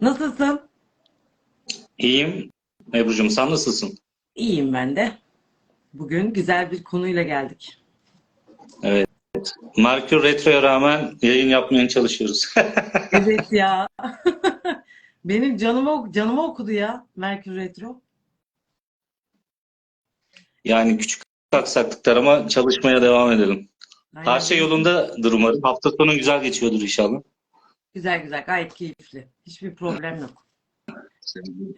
Nasılsın? İyiyim. Ebru'cum sen nasılsın? İyiyim ben de. Bugün güzel bir konuyla geldik. Evet. Merkür Retro'ya rağmen yayın yapmaya çalışıyoruz. Evet ya. Benim canıma canıma okudu ya Merkür Retro. Yani küçük aksaklıklar ama çalışmaya devam edelim. Aynen. Her şey yolundadır umarım. Hafta sonu güzel geçiyordur inşallah. Güzel güzel gayet keyifli. Hiçbir problem yok.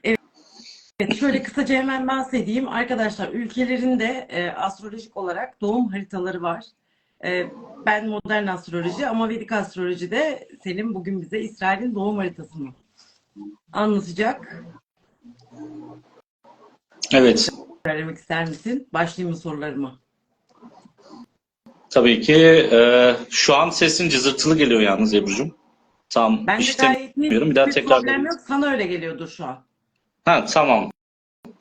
Evet, şöyle kısaca hemen bahsedeyim. Arkadaşlar ülkelerin de e, astrolojik olarak doğum haritaları var. E, ben modern astroloji ama Vedik astrolojide Selim bugün bize İsrail'in doğum haritasını anlatacak. Evet. Söylemek ister misin? Başlayayım mı sorularıma? Tabii ki e, şu an sesin cızırtılı geliyor yalnız Ebru'cum. Tam Ben de işitemiyorum. gayet Bir daha tekrar problem yok. Sana öyle geliyordur şu an. Ha tamam.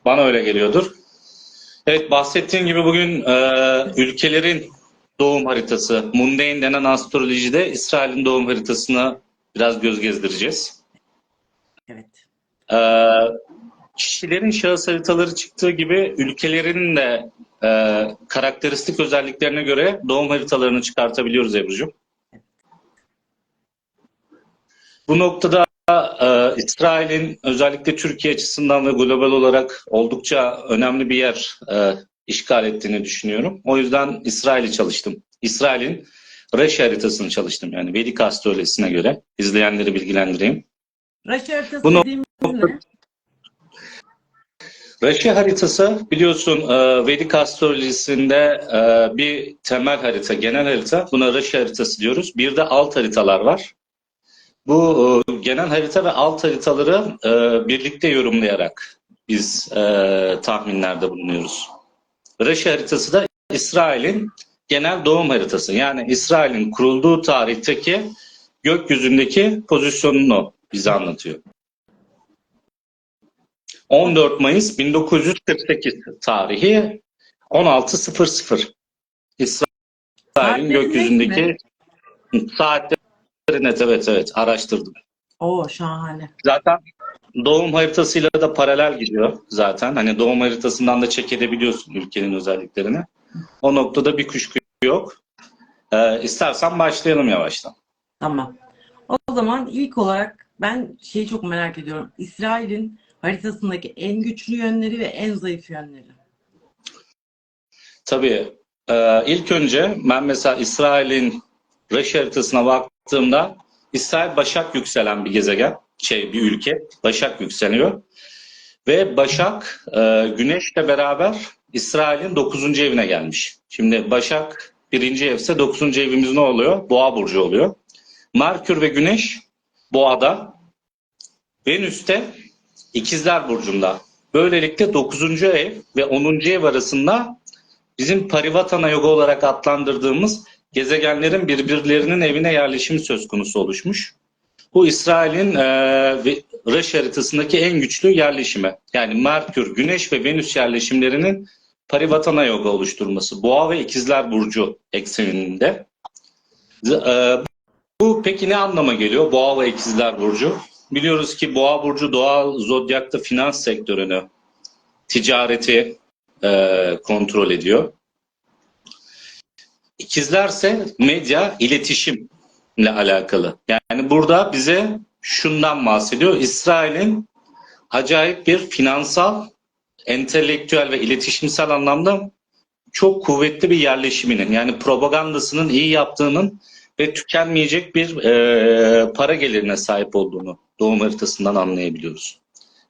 Bana öyle geliyordur. Evet bahsettiğim gibi bugün e, ülkelerin doğum haritası, mundane denen astrolojide İsrail'in doğum haritasına biraz göz gezdireceğiz. Evet. E, kişilerin şahıs haritaları çıktığı gibi ülkelerin de e, karakteristik özelliklerine göre doğum haritalarını çıkartabiliyoruz Ebru'cum. Bu noktada e, İsrail'in özellikle Türkiye açısından ve global olarak oldukça önemli bir yer e, işgal ettiğini düşünüyorum. O yüzden İsrail'i çalıştım. İsrail'in Reşi haritasını çalıştım yani Vedik astrolojisine göre. İzleyenleri bilgilendireyim. Raşi haritası Bunu- dediğimiz ne? Reşi haritası biliyorsun e, Vedik astrolojisinde e, bir temel harita, genel harita. Buna Reşi haritası diyoruz. Bir de alt haritalar var. Bu e, genel harita ve alt haritaları e, birlikte yorumlayarak biz e, tahminlerde bulunuyoruz. Reşi haritası da İsrail'in genel doğum haritası. Yani İsrail'in kurulduğu tarihteki gökyüzündeki pozisyonunu bize anlatıyor. 14 Mayıs 1948 tarihi 16.00 İsrail'in gökyüzündeki saatleri net evet evet araştırdım. Oo şahane. Zaten doğum haritasıyla da paralel gidiyor zaten. Hani doğum haritasından da check edebiliyorsun ülkenin özelliklerini. O noktada bir kuşku yok. Ee, istersen başlayalım yavaştan. Tamam. O zaman ilk olarak ben şeyi çok merak ediyorum. İsrail'in haritasındaki en güçlü yönleri ve en zayıf yönleri. Tabii e, ilk önce ben mesela İsrail'in Reşi haritasına baktığımda İsrail Başak yükselen bir gezegen, şey bir ülke. Başak yükseliyor. Ve Başak e, Güneş'le beraber İsrail'in 9. evine gelmiş. Şimdi Başak birinci evse 9. evimiz ne oluyor? Boğa burcu oluyor. Merkür ve Güneş Boğa'da. Venüs'te İkizler burcunda. Böylelikle 9. ev ve 10. ev arasında bizim Parivatana yoga olarak adlandırdığımız gezegenlerin birbirlerinin evine yerleşimi söz konusu oluşmuş. Bu İsrail'in e, Reş haritasındaki en güçlü yerleşimi. Yani Merkür, Güneş ve Venüs yerleşimlerinin Parivatana yoga oluşturması. Boğa ve İkizler Burcu ekseninde. E, bu peki ne anlama geliyor? Boğa ve İkizler Burcu. Biliyoruz ki Boğa Burcu doğal zodyakta finans sektörünü, ticareti e, kontrol ediyor. İkizlerse medya, iletişimle alakalı. Yani burada bize şundan bahsediyor. İsrail'in acayip bir finansal, entelektüel ve iletişimsel anlamda çok kuvvetli bir yerleşiminin yani propagandasının iyi yaptığının ve tükenmeyecek bir e, para gelirine sahip olduğunu doğum haritasından anlayabiliyoruz.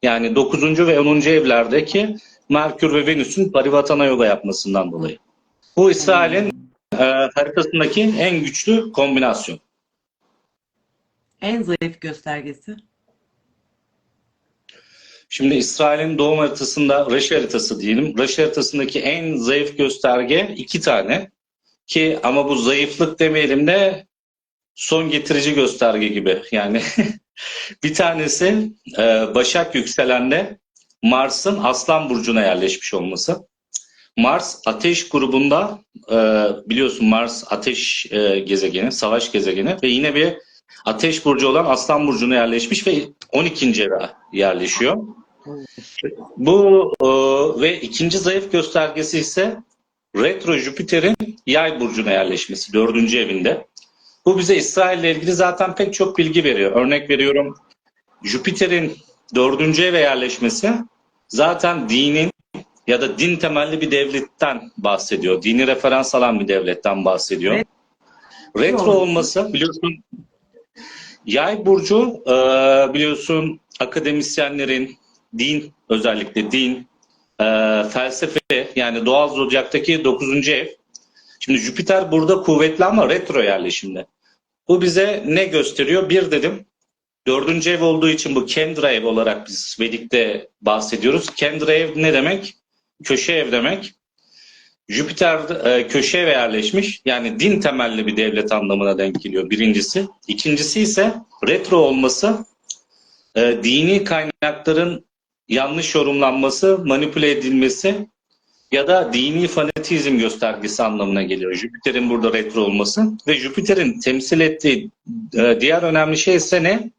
Yani 9. ve 10. evlerdeki Merkür ve Venüs'ün Parivatana yoga yapmasından dolayı. Bu İsrail'in e, haritasındaki en güçlü kombinasyon. En zayıf göstergesi. Şimdi İsrail'in doğum haritasında Reş haritası diyelim. Reş haritasındaki en zayıf gösterge iki tane. Ki ama bu zayıflık demeyelim de son getirici gösterge gibi. Yani bir tanesi e, Başak yükselende Mars'ın Aslan Burcu'na yerleşmiş olması. Mars ateş grubunda e, biliyorsun Mars ateş e, gezegeni, savaş gezegeni ve yine bir Ateş burcu olan Aslan burcuna yerleşmiş ve 12. eve yerleşiyor. Bu e, ve ikinci zayıf göstergesi ise retro Jüpiter'in Yay burcuna yerleşmesi dördüncü evinde. Bu bize İsrail ile ilgili zaten pek çok bilgi veriyor. Örnek veriyorum Jüpiter'in dördüncü eve yerleşmesi zaten dinin ya da din temelli bir devletten bahsediyor. Dini referans alan bir devletten bahsediyor. Evet. Retro olması biliyorsun Yay burcu e, biliyorsun akademisyenlerin din özellikle din e, felsefe yani doğal zodyaktaki 9. ev. Şimdi Jüpiter burada kuvvetli ama retro yerleşimde. Bu bize ne gösteriyor? Bir dedim dördüncü ev olduğu için bu Kendra ev olarak biz Vedik'te bahsediyoruz. Kendra ev ne demek? Köşe ev demek. Jüpiter e, köşe eve yerleşmiş. Yani din temelli bir devlet anlamına denk geliyor birincisi. İkincisi ise retro olması e, dini kaynakların yanlış yorumlanması, manipüle edilmesi ya da dini fanatizm göstergesi anlamına geliyor. Jüpiter'in burada retro olması ve Jüpiter'in temsil ettiği e, diğer önemli şey ise ne?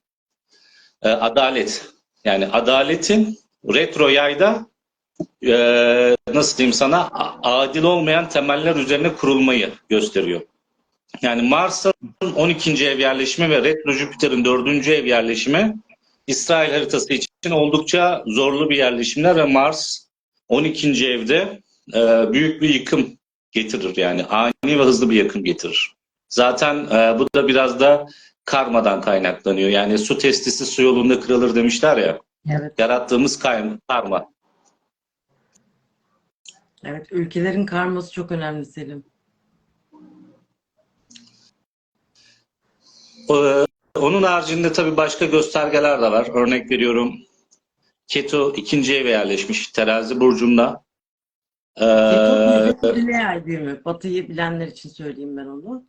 E, adalet. Yani adaletin retro yayda e, nasıl diyeyim sana adil olmayan temeller üzerine kurulmayı gösteriyor. Yani Mars'ın 12. ev yerleşimi ve retro Jüpiter'in 4. ev yerleşimi İsrail haritası için oldukça zorlu bir yerleşimler ve Mars 12. evde e, büyük bir yıkım getirir yani ani ve hızlı bir yıkım getirir. Zaten e, bu da biraz da karmadan kaynaklanıyor. Yani su testisi su yolunda kırılır demişler ya. Evet. Yarattığımız karma. Evet. Ülkelerin karması çok önemli Selim. Ee, Onun haricinde tabii başka göstergeler de var. Örnek veriyorum. Keto ikinci eve yerleşmiş terazi burcunda. Ee, Keto ay düğümü. Batı'yı bilenler için söyleyeyim ben onu.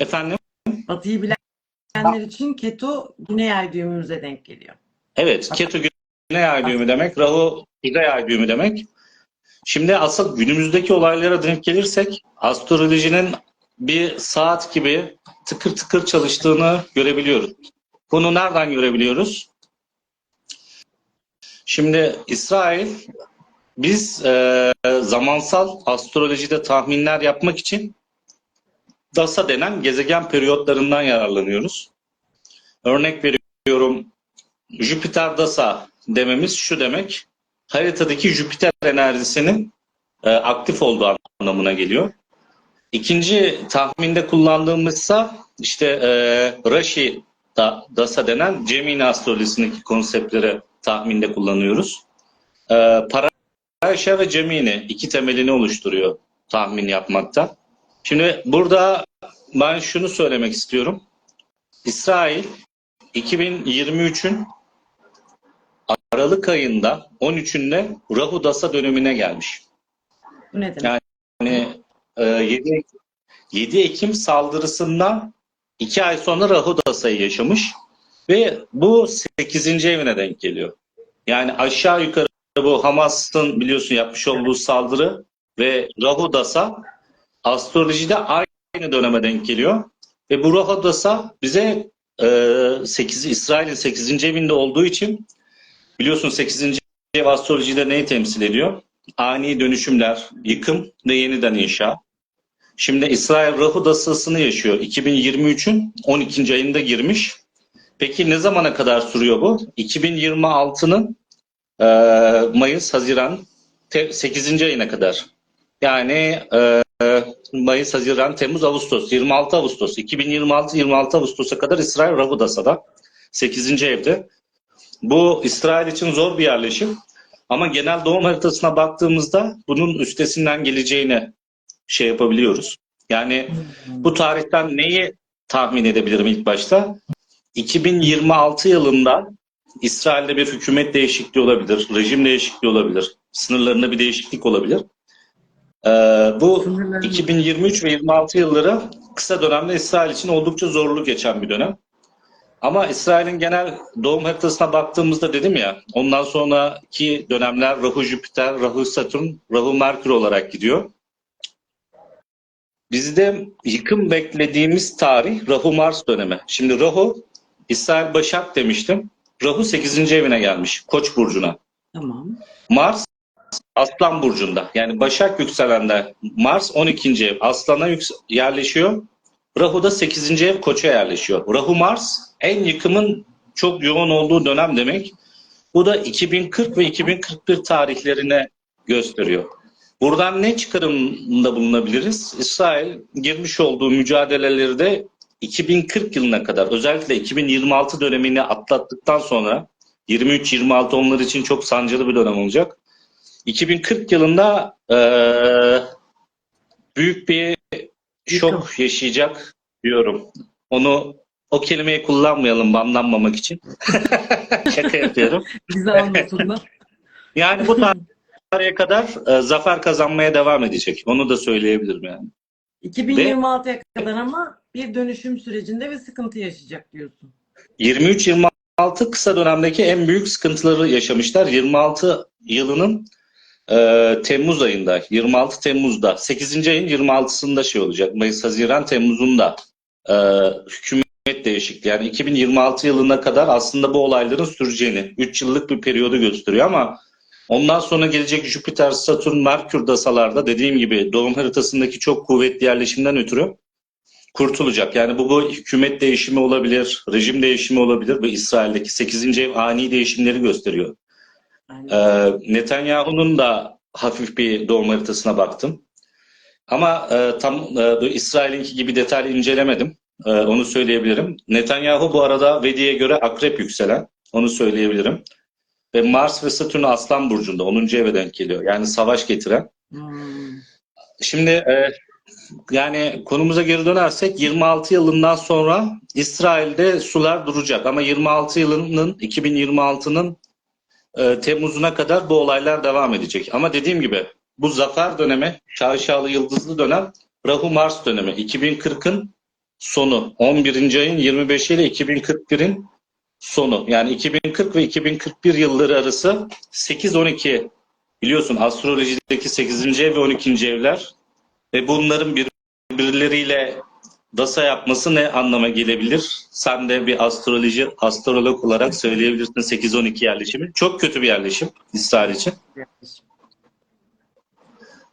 efendim? Batı'yı bilenler için keto Güney ay düğümümüze denk geliyor. Evet, keto güney ay düğümü demek, rahu kuzey ay düğümü demek. Şimdi asıl günümüzdeki olaylara denk gelirsek astrolojinin bir saat gibi tıkır tıkır çalıştığını görebiliyoruz. Bunu nereden görebiliyoruz? Şimdi İsrail biz e, zamansal astrolojide tahminler yapmak için DASA denen gezegen periyotlarından yararlanıyoruz. Örnek veriyorum Jüpiter DASA dememiz şu demek. Haritadaki Jüpiter enerjisinin e, aktif olduğu anlamına geliyor. İkinci tahminde kullandığımızsa işte e, Rashi da, DASA denen Gemini astrolojisindeki konseptleri tahminde kullanıyoruz. E, Parasha ve Gemini iki temelini oluşturuyor tahmin yapmakta. Şimdi burada ben şunu söylemek istiyorum. İsrail 2023'ün Aralık ayında 13'ünde Rahu Dasa dönemine gelmiş. Bu ne demek? Yani e, 7, 7 Ekim saldırısından 2 ay sonra Rahu Dasa'yı yaşamış ve bu 8. evine denk geliyor. Yani aşağı yukarı bu Hamas'ın biliyorsun yapmış olduğu saldırı ve Rahu Dasa astrolojide aynı döneme denk geliyor. Ve bu Rahu Dasa bize e, 8 İsrail'in 8. evinde olduğu için biliyorsun 8. ev astrolojide neyi temsil ediyor? ani dönüşümler, yıkım ve yeniden inşa. Şimdi İsrail Rahu Dasası'nı yaşıyor. 2023'ün 12. ayında girmiş. Peki ne zamana kadar sürüyor bu? 2026'nın e, Mayıs, Haziran, te- 8. ayına kadar. Yani e, Mayıs, Haziran, Temmuz, Ağustos, 26 Ağustos, 2026-26 Ağustos'a kadar İsrail Rahu Dasa'da. 8. evde. Bu İsrail için zor bir yerleşim. Ama genel doğum haritasına baktığımızda bunun üstesinden geleceğini şey yapabiliyoruz. Yani bu tarihten neyi tahmin edebilirim ilk başta? 2026 yılında İsrail'de bir hükümet değişikliği olabilir, rejim değişikliği olabilir, sınırlarında bir değişiklik olabilir. Ee, bu Sınırlarını- 2023 ve 26 yılları kısa dönemde İsrail için oldukça zorlu geçen bir dönem. Ama İsrail'in genel doğum haritasına baktığımızda dedim ya, ondan sonraki dönemler Rahu Jüpiter, Rahu Satürn, Rahu Merkür olarak gidiyor. bizde yıkım beklediğimiz tarih Rahu Mars dönemi. Şimdi Rahu İsrail Başak demiştim. Rahu 8. evine gelmiş. Koç burcuna. Tamam. Mars Aslan burcunda. Yani Başak yükselende Mars 12. ev Aslan'a yerleşiyor. Rahu da 8. ev Koç'a yerleşiyor. Rahu Mars en yıkımın çok yoğun olduğu dönem demek. Bu da 2040 ve 2041 tarihlerine gösteriyor. Buradan ne çıkarımda bulunabiliriz? İsrail girmiş olduğu mücadeleleri de 2040 yılına kadar özellikle 2026 dönemini atlattıktan sonra 23-26 onlar için çok sancılı bir dönem olacak. 2040 yılında eee, büyük bir şok yaşayacak diyorum. Onu o kelimeyi kullanmayalım banlanmamak için. Şaka yapıyorum. Bize anlatıldı. Yani bu tarihe kadar e, zafer kazanmaya devam edecek. Onu da söyleyebilirim yani. 2026'ya kadar ama bir dönüşüm sürecinde ve sıkıntı yaşayacak diyorsun. 23-26 kısa dönemdeki en büyük sıkıntıları yaşamışlar. 26 yılının e, Temmuz ayında, 26 Temmuz'da, 8. ayın 26'sında şey olacak. Mayıs, Haziran, Temmuz'unda e, hükümet değişikliği. Yani 2026 yılına kadar aslında bu olayların süreceğini, 3 yıllık bir periyodu gösteriyor ama ondan sonra gelecek Jüpiter, Satürn, Merkür dasalarda dediğim gibi doğum haritasındaki çok kuvvetli yerleşimden ötürü kurtulacak. Yani bu, bu hükümet değişimi olabilir, rejim değişimi olabilir ve İsrail'deki 8. ev ani değişimleri gösteriyor. Ee, Netanyahu'nun da hafif bir doğum haritasına baktım. Ama e, tam e, İsrail'inki gibi detaylı incelemedim. E, onu söyleyebilirim. Netanyahu bu arada Vedi'ye göre akrep yükselen. Onu söyleyebilirim. Ve Mars ve Satürn Aslan Burcu'nda 10. eve denk geliyor. Yani savaş getiren. hmm, Şimdi e, yani konumuza geri dönersek 26 yılından sonra İsrail'de sular duracak ama 26 yılının 2026'nın e, Temmuz'una kadar bu olaylar devam edecek. Ama dediğim gibi bu zafer dönemi, şaşalı yıldızlı dönem Rahu Mars dönemi 2040'ın sonu 11. ayın 25 ile 2041'in sonu. Yani 2040 ve 2041 yılları arası 8-12 biliyorsun astrolojideki 8. ev ve 12. evler ve bunların birbirleriyle dasa yapması ne anlama gelebilir? Sen de bir astroloji, astrolog olarak söyleyebilirsin 8-12 yerleşimi. Çok kötü bir yerleşim İsrail için.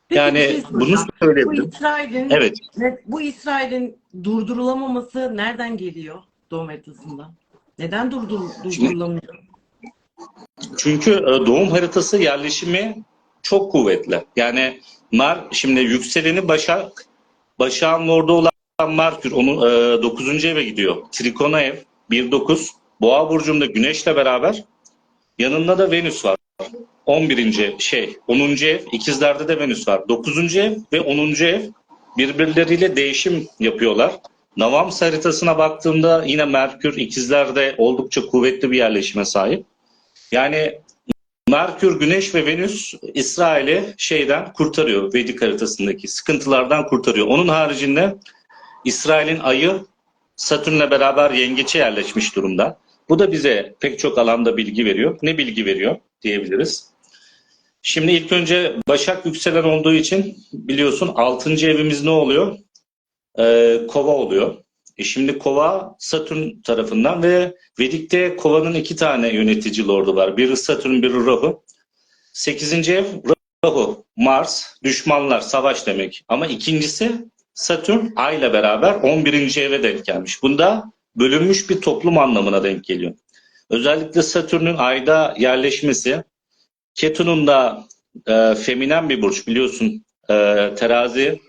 Peki, Yani bir şey bunu soracağım. Bu söyleyebilirim. İsrail'in Evet. bu İsrail'in durdurulamaması nereden geliyor doğum haritasında? Neden durdur, durdurulamıyor? Çünkü e, doğum haritası yerleşimi çok kuvvetli. Yani Mer şimdi yükseleni Başak, Başak'ın orada olan Merkür onun e, 9. eve gidiyor. Trikona ev 1-9. Boğa burcunda Güneş'le beraber yanında da Venüs var. 11. şey 10. ev ikizlerde de Venüs var. 9. ev ve 10. ev birbirleriyle değişim yapıyorlar. Navams haritasına baktığımda yine Merkür ikizlerde oldukça kuvvetli bir yerleşime sahip. Yani Merkür, Güneş ve Venüs İsrail'i şeyden kurtarıyor. Vedik haritasındaki sıkıntılardan kurtarıyor. Onun haricinde İsrail'in ayı Satürn'le beraber yengeçe yerleşmiş durumda. Bu da bize pek çok alanda bilgi veriyor. Ne bilgi veriyor diyebiliriz. Şimdi ilk önce Başak yükselen olduğu için biliyorsun 6. evimiz ne oluyor? Ee, kova oluyor. E şimdi kova Satürn tarafından ve Vedik'te kovanın iki tane yönetici lordu var. Biri Satürn, biri Rahu. 8. ev Rahu, Mars, düşmanlar, savaş demek. Ama ikincisi Satürn Ay'la beraber 11. eve denk gelmiş. Bunda bölünmüş bir toplum anlamına denk geliyor. Özellikle Satürn'ün Ay'da yerleşmesi, Ketu'nun da e, feminen bir burç biliyorsun. E, terazi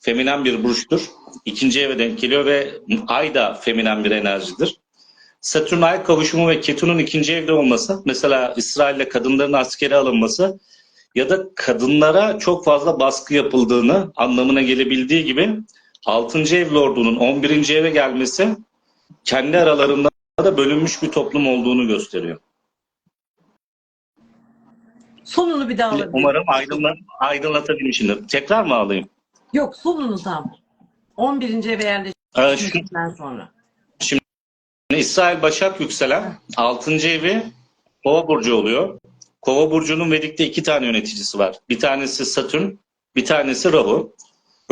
feminen bir burçtur. İkinci eve denk geliyor ve Ay da feminen bir enerjidir. Satürn Ay kavuşumu ve Ketu'nun ikinci evde olması, mesela İsrail'le kadınların askere alınması ya da kadınlara çok fazla baskı yapıldığını anlamına gelebildiği gibi 6. ev lordunun 11. eve gelmesi kendi aralarında da bölünmüş bir toplum olduğunu gösteriyor. Sonunu bir daha alabilir Umarım aydınlat, aydınlatabilmişimdir. Tekrar mı alayım? Yok sonunu tam. 11. eve Ee, yerleştikten sonra. İsrail Başak yükselen 6. evi Kova burcu oluyor. Kova burcunun Vedik'te iki tane yöneticisi var. Bir tanesi Satürn, bir tanesi Rahu.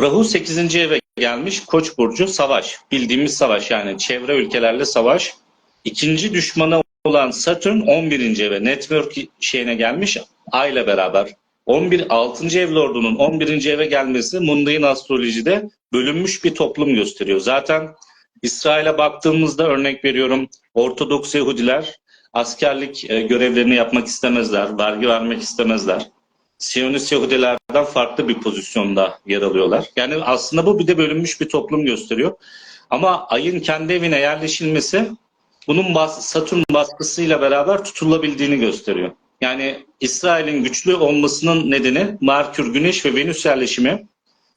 Rahu 8. eve gelmiş Koç burcu savaş. Bildiğimiz savaş yani çevre ülkelerle savaş. İkinci düşmanı olan Satürn 11. eve network şeyine gelmiş Ay'la beraber. 11 6. ev lordunun 11. eve gelmesi mundane astrolojide bölünmüş bir toplum gösteriyor. Zaten İsrail'e baktığımızda örnek veriyorum Ortodoks Yahudiler askerlik e, görevlerini yapmak istemezler, vergi vermek istemezler. Siyonist Yahudilerden farklı bir pozisyonda yer alıyorlar. Yani aslında bu bir de bölünmüş bir toplum gösteriyor. Ama ayın kendi evine yerleşilmesi bunun bas Satürn baskısıyla beraber tutulabildiğini gösteriyor. Yani İsrail'in güçlü olmasının nedeni Merkür, Güneş ve Venüs yerleşimi.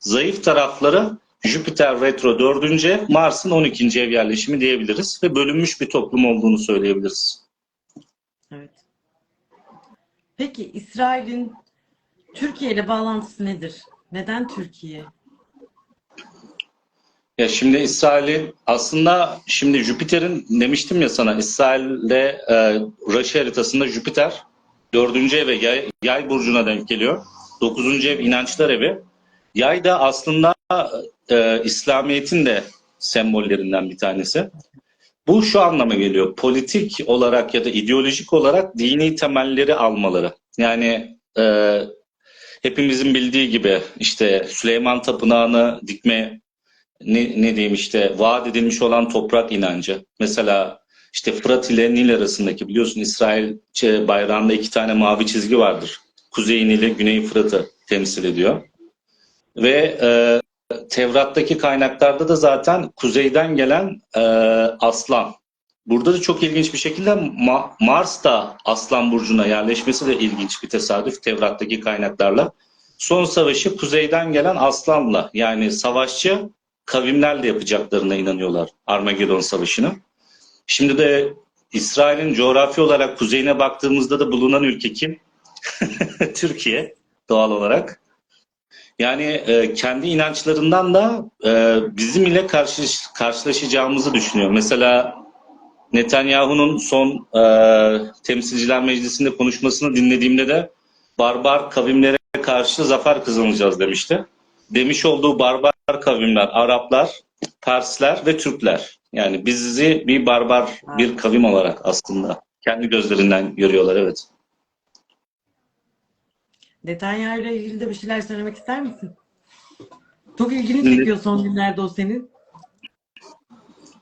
Zayıf tarafları Jüpiter retro 4. ev, Mars'ın 12. ev yerleşimi diyebiliriz ve bölünmüş bir toplum olduğunu söyleyebiliriz. Evet. Peki İsrail'in Türkiye ile bağlantısı nedir? Neden Türkiye? Ya şimdi İsrail'in aslında şimdi Jüpiter'in demiştim ya sana İsrail'de e, Raşi haritasında Jüpiter dördüncü eve yay, yay burcuna denk geliyor. Dokuzuncu ev inançlar evi. Yay da aslında e, İslamiyet'in de sembollerinden bir tanesi. Bu şu anlama geliyor. Politik olarak ya da ideolojik olarak dini temelleri almaları. Yani e, hepimizin bildiği gibi işte Süleyman Tapınağı'nı dikme ne, ne diyeyim işte vaat edilmiş olan toprak inancı. Mesela işte Fırat ile Nil arasındaki biliyorsun İsrail şey, bayrağında iki tane mavi çizgi vardır. Kuzey Nil'i, Güney Fırat'ı temsil ediyor. Ve e, Tevrat'taki kaynaklarda da zaten kuzeyden gelen e, aslan. Burada da çok ilginç bir şekilde Ma- Mars da Aslan Burcu'na yerleşmesi de ilginç bir tesadüf Tevrat'taki kaynaklarla. Son savaşı kuzeyden gelen aslanla yani savaşçı kavimlerle yapacaklarına inanıyorlar Armageddon Savaşı'nı. Şimdi de İsrail'in coğrafi olarak kuzeyine baktığımızda da bulunan ülke kim? Türkiye doğal olarak. Yani e, kendi inançlarından da e, bizim ile karşı, karşılaşacağımızı düşünüyor. Mesela Netanyahu'nun son e, Temsilciler Meclisi'nde konuşmasını dinlediğimde de barbar kavimlere karşı zafer kazanacağız demişti. Demiş olduğu barbar kavimler Araplar, Persler ve Türkler. Yani bizi bir barbar bir kavim olarak aslında kendi gözlerinden görüyorlar evet. Netanyahu ile ilgili de bir şeyler söylemek ister misin? Çok ilgini çekiyor son günlerde o senin.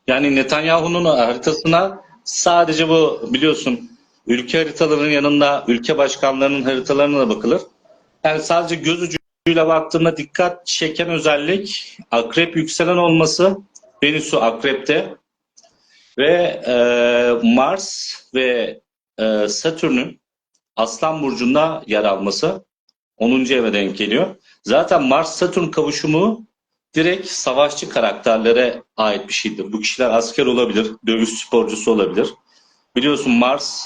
Yani Netanyahu'nun haritasına sadece bu biliyorsun ülke haritalarının yanında ülke başkanlarının haritalarına da bakılır. Yani sadece göz ucuyla baktığımda dikkat çeken özellik akrep yükselen olması. Venüs'ü akrepte ve e, Mars ve e, Satürn'ün Aslan Burcu'nda yer alması 10. eve denk geliyor. Zaten Mars-Satürn kavuşumu direkt savaşçı karakterlere ait bir şeydir. Bu kişiler asker olabilir, dövüş sporcusu olabilir. Biliyorsun Mars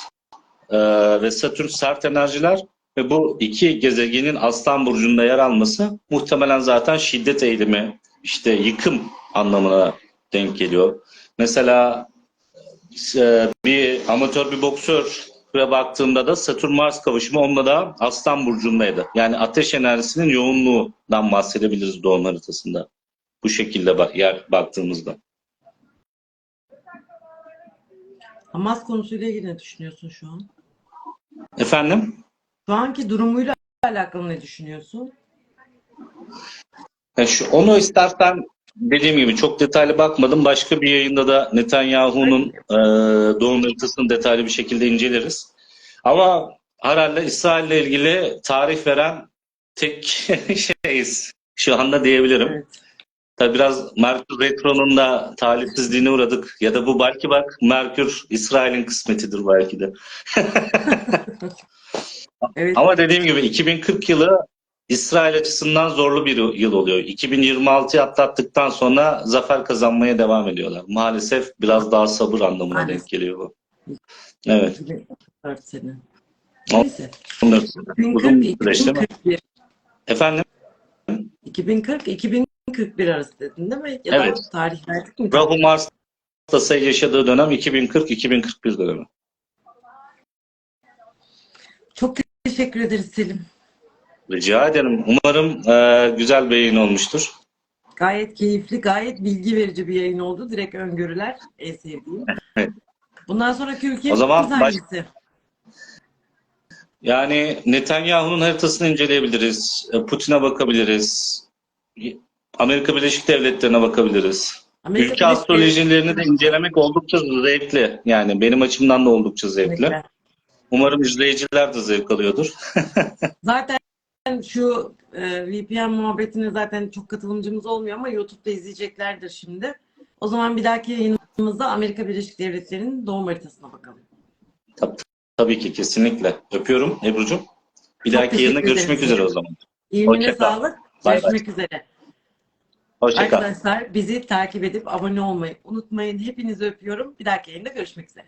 e, ve Satürn sert enerjiler ve bu iki gezegenin Aslan Burcu'nda yer alması muhtemelen zaten şiddet eğilimi, işte yıkım anlamına denk geliyor. Mesela e, bir amatör bir boksör baktığımda da Satürn Mars kavuşumu onunla da Aslan burcundaydı. Yani ateş enerjisinin yoğunluğundan bahsedebiliriz doğum haritasında. Bu şekilde bak, yer baktığımızda. Hamas konusuyla ilgili ne düşünüyorsun şu an? Efendim? Şu anki durumuyla alakalı ne düşünüyorsun? Ya şu, onu istersen dediğim gibi çok detaylı bakmadım. Başka bir yayında da Netanyahu'nun e, doğum haritasını detaylı bir şekilde inceleriz. Ama herhalde İsrail'le ilgili tarih veren tek şeyiz şu anda diyebilirim. Evet. Tabii biraz Merkür Retro'nun da talihsizliğine uğradık. Ya da bu belki bak Merkür İsrail'in kısmetidir belki de. Evet. Ama dediğim gibi 2040 yılı İsrail açısından zorlu bir yıl oluyor. 2026'yı atlattıktan sonra zafer kazanmaya devam ediyorlar. Maalesef biraz daha sabır anlamına Maalesef. denk geliyor bu. Evet. 2004 sene. O- Neyse. Bunlar 2040, uzun bir süreç değil mi? 2041. Efendim? 2040 2041 arası dedin değil mi? Ya Evet. da tarih verdik mi? Rahu Mars yaşadığı dönem 2040-2041 dönemi. Çok teşekkür ederiz Selim. Rica ederim. Umarım e, güzel bir yayın olmuştur. Gayet keyifli, gayet bilgi verici bir yayın oldu. Direkt öngörüler en sevdiğim. Evet. Bundan sonraki ülkemiz O zaman baş- hangisi? Yani Netanyahu'nun haritasını inceleyebiliriz. e, Putin'e bakabiliriz. Amerika Birleşik Devletleri'ne bakabiliriz. Amerika Ülke Birleşik astrolojilerini de incelemek oldukça zevkli. Yani benim açımdan da oldukça zevkli. Umarım izleyiciler de zevk alıyordur. Zaten şu e, VPN muhabbetine zaten çok katılımcımız olmuyor ama YouTube'da izleyeceklerdir şimdi. O zaman bir dahaki yayınımızda Amerika Birleşik Devletleri'nin doğum haritasına bakalım. Tabii ki kesinlikle. Öpüyorum Ebru'cum. Bir Çok dahaki yayında görüşmek üzere o zaman. Kal. sağlık. Bay. Görüşmek üzere. Hoşça kal. Arkadaşlar bizi takip edip abone olmayı unutmayın. Hepinizi öpüyorum. Bir dahaki yayında görüşmek üzere.